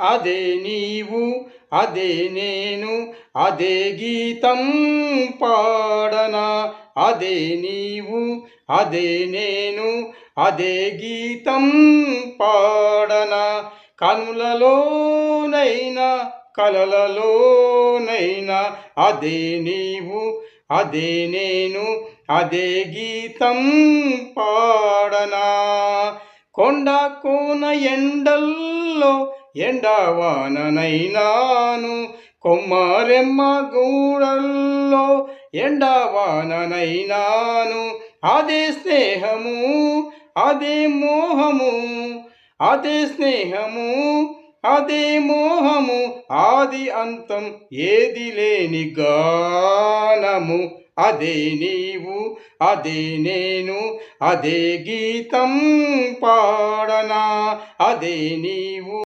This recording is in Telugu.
అదే నీవు అదే నేను అదే గీతం పాడనా? అదే నీవు అదే నేను అదే గీతం పాడనా? కనులలోనైనా కలలలోనైనా అదే నీవు అదే నేను అదే గీతం పాడనా? కొండ కోన ఎండల్లో ఎండవాననైనాను కొమ్మరెమ్మ గూడల్లో ఎండవాననైనాను. అదే స్నేహము అదే మోహము అదే స్నేహము అదే మోహము ఆది అంతం ఏది లేని గానము. అదే నీవు అదే నేను అదే గీతం పాడనా. అదే నీవు